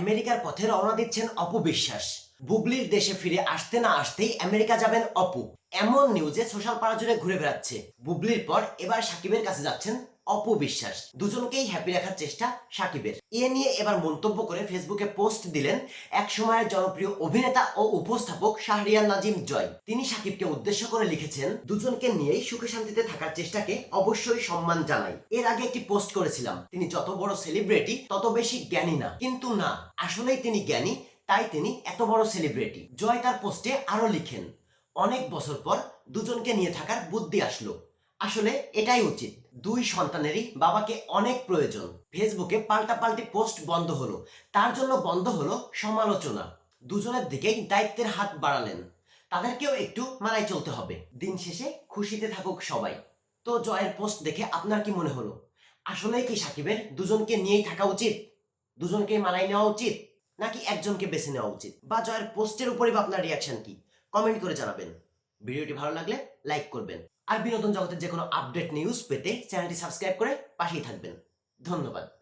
আমেরিকার পথে রওনা দিচ্ছেন অপবিশ্বাস। বুবলির দেশে ফিরে আসতে না আসতেই আমেরিকা যাবেন অপু। এমন নিউজে সোশ্যাল পাড়া জুড়ে ঘুরে বেড়াচ্ছে। বুবলির পর এবার সাকিবের কাছে যাচ্ছেন অপবিশ্বাস দুজনকেই হ্যাপি রাখার চেষ্টা সাকিবের। এ নিয়ে এবার মন্তব্য করে ফেসবুকে পোস্ট দিলেন এক সময়ের জনপ্রিয় অভিনেতা ও উপস্থাপক শাহরিয়ার নাজিম জয়। তিনি সাকিবকে উদ্দেশ্য করে লিখেছেন, দুজনকে নিয়েই সুখে শান্তিতে থাকার চেষ্টাকে অবশ্যই সম্মান জানাই। এর আগে একটি পোস্ট করেছিলাম, তিনি যত বড় সেলিব্রিটি তত বেশি জ্ঞানী না। কিন্তু না, আসলেই তিনি জ্ঞানী তাই তিনি এত বড় সেলিব্রিটি জয় তার পোস্টে আরও লিখেন, অনেক বছর পর দুজনকে নিয়ে থাকার বুদ্ধি আসলো। আসলে এটাই উচিত। দুই সন্তানেরই বাবাকে অনেক প্রয়োজন। ফেসবুকে পাল্টা পাল্টি পোস্ট বন্ধ হলো। তার জন্য বন্ধ হলো সমালোচনা। দুজনের দিকেই দায়িত্বের হাত বাড়ালেন। তাদেরকেও একটু মানায় চলতে হবে। দিন শেষে খুশিতে থাকুক সবাই। তো জয়ের পোস্ট দেখে আপনার কি মনে হলো? আসলেই কি সাকিবের দুজনকে নিয়েই থাকা উচিত? দুজনকে মানায় নেওয়া উচিত? নাকি একজনকে বেছে নেওয়া উচিত? বা জয়ের পোস্টের উপরে বা আপনার রিয়াকশন কি? কমেন্ট করে জানাবেন। ভিডিওটি ভালো লাগলে লাইক করবেন। আর বিনোদন জগতের যে কোনো আপডেট নিউজ পেতে চ্যানেলটি সাবস্ক্রাইব করে পাশেই থাকবেন। ধন্যবাদ।